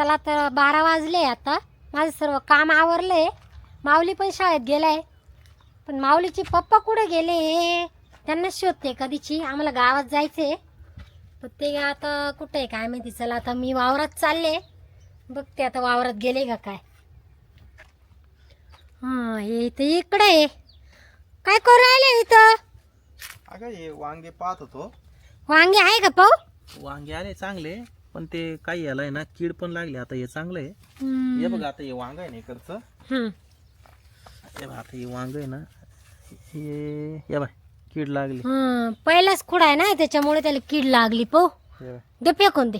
चला तर बारा वाजले आता. माझं सर्व काम आवरलंय. माऊली पण शाळेत गेलाय. पण माऊलीचे पप्पा कुठे गेले? हे त्यांना शोधते कधीची. आम्हाला गावात जायचे पण ते आता कुठे आहे? काय माहिती? चला आता मी वावरात चालले. बघते आता वावरात गेले का काय. हां हे इथं इकडे आहे. काय करू राहिले इथं? अगं हे वांगे पाहत होतो. वांगे आहे का पाहू? वांगे आले चांगले. पण ते काही याला आहे ना कीड पण लागली. आता हे चांगलं आहे. हे बघ आता हे वांग आहे ना इकडचं. हे बघ आता हे वांग आहे ना हे हे बाय कीड लागली. हं, पहिलाच खुडा आहे ना त्याच्यामुळे त्याला कीड लागली पो. हे. दे फेकून दे.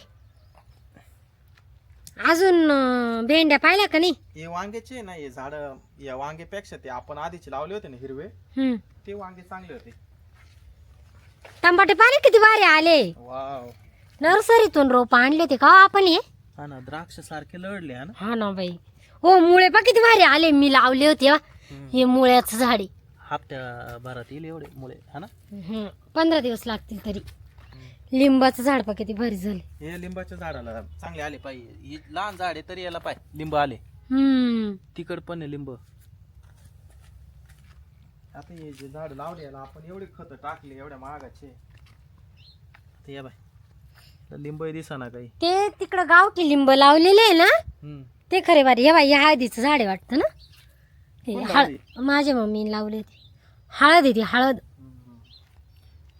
अजून अं, भेंड्या पाहिल्या का नाही? हे वांग्याचे आहे ना हे झाड या वांग्यापेक्षा ते आपण आधीचे लावले होते ना हिरवे. ते वांगे चांगले होते. टमाटे पाणी किती भारी आले? वाव. नर्सरीतून रोप आणले ते का आपण हे? हा ना द्राक्ष सारखे लढले हा ना. हा ना बाई. हो मुळे पा किती भारी आले. मी लावले होते हा. हे मुळ्याचं झाडे. हप्त्या भरात येईल एवढे मुळे हा ना? हं, पंधरा दिवस लागतील तरी. लिंबाचं झाड पा किती भारी झाले. हे लिंबाच्या झाडाला चांगले आले पाहिजे हे लहान झाड आहे तरी याला पाय लिंब आले. हम्म. तिकड पण आहे लिंब. आता हे जे झाड लावले याला आपण एवढे खत टाकले एवढ्या महागाचे ते या बाय लिंब दिसा काही. ते तिकडं गावठी लिंब लावलेले आहे ना हम्म. ते खरे बारी हे बाई हे हळदीचं झाड आहे वाटतं ना? हे कोण हळ लावली? माझ्या मम्मीने लावले ते हळद आहे ती हळद.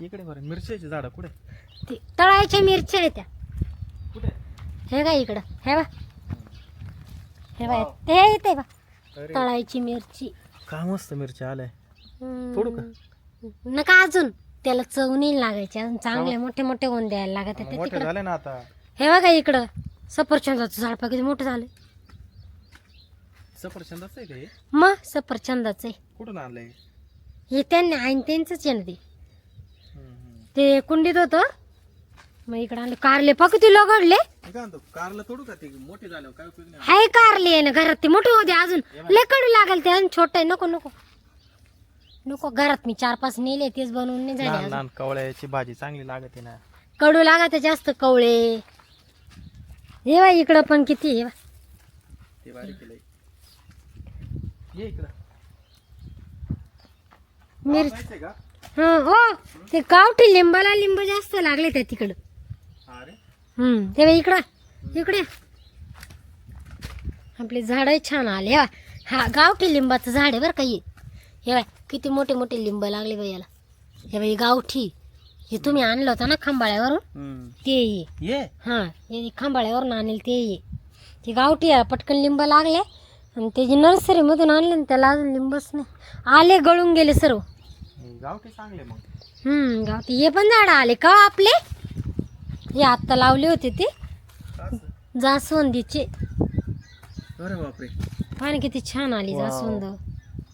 इकडे बरं मिरच्याची झाड कुठे? ती तळायच्या मिरच्या आहेत त्या. कुठे? हे का इकडं. हे बा हे बा वाव. ते येते बा अरे. तळायची मिरची. का मस्त मिरच्या आल्या. तोडू का? नका अजून. त्याला चव नाही लागायची. अजून चांगले मोठे मोठे होऊन द्यायला लागत ते मोठे तिकडं. झाले ना आता. हे बघा इकडं. सफरचंदाचं झाड पा किती मोठं झालं. सफरचंदाच आहे का हे? मग सफरचंदाचं आहे. कुठून आणलंय? हे त्यांनी आईन त्यांचंच आहे ना ते हम्म, हम्म. ते कुंडीत होतं. मग इकडं आले कारले. पा किती लगडले. मी काय म्हणतो कारला तोडू का ते? मोठे झाल्यावर काय उपयोग नाही. हाय कारले आहे ना घरात ते मोठे होते अजून. लय कडू लागेल ते अजून छोट आहे. नको नको. नको घरात मी चार पाच नेले तेच बनवून नाही झाले लहान कवळ्याची भाजी चांगली लागते ना. कडू लागत जास्त कवळे. हे बाई इकडं पण किती हे बा. ते बारीक केलंय ये इकडं. मिरची का? हा हो ते गावठी लिंबाला लिंब जास्त लागले त्या तिकडं. अरे. हम्म ते बाई इकडं इकडे. आपले झाडं छान आले हा. हा गावठी लिंबाचं झाड आहे बरं का हे. हे बाय किती मोठे मोठे लिंब लागले बाई याला. हे बाई गावठी. हे तुम्ही आणलं होतं ना खांबाळ्यावरून. ते ये. हां हे खांबाळ्यावरून आणेल ते ये ते गावठी आहे पटकन लिंब लागले. आणि ते जे नर्सरीमधून आणले ना त्याला अजून लिंबच नाही. आले गळून गेले सर्व. गावठी चांगले मग. हम्म गावठी. हे पण झाडं आले का हो आपले? हे आत्ता लावले होते ते? जास्वंदीचे. अरे बापरे. पाणी किती छान आली. जास्वंद.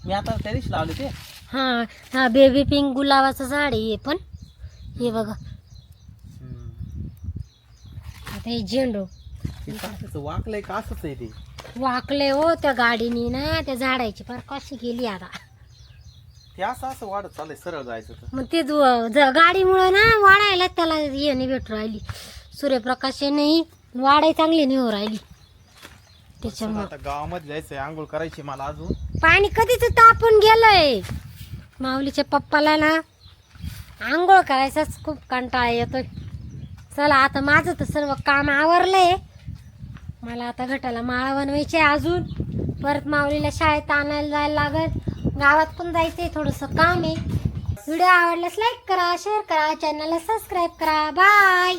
मी आता त्या दिवशी लावले ते. हा हा बेबी पिंक गुलाबाचं झाड आहे हे पण. हे बघा. आता हे झेंडू. वाकलंय का असंच आहे ते? वाकले हो त्या गाडीनी ना त्या झाडाची. फार कशी गेली आता. ते असं असं वाढत चाललंय सरळ जायचं तर. मग ते ज- ज- गाडीमुळं ना वाढायला त्याला हे नाही भेटू राहिली. सूर्यप्रकाश नाही वाढाय चांगली नाही हो राहिली. त्याच्यामुळं. आता गावामध्ये जायचंय आंघोळ करायची मला अजून. पाणी कधीच तापून गेलंय. माऊलीच्या पप्पाला ना आंघोळ करायचाच खूप कंटाळा येतोय. चला आता माझं तर सर्व काम आवरलंय. मला आता घटाला माळा बनवायची आहे अजून. परत माऊलीला शाळेत आणायला जायला लागल. गावात पण जायचंय थोडंसं काम आहे. व्हिडिओ आवडल्यास लाईक करा शेअर करा चॅनलला सबस्क्राईब करा. बाय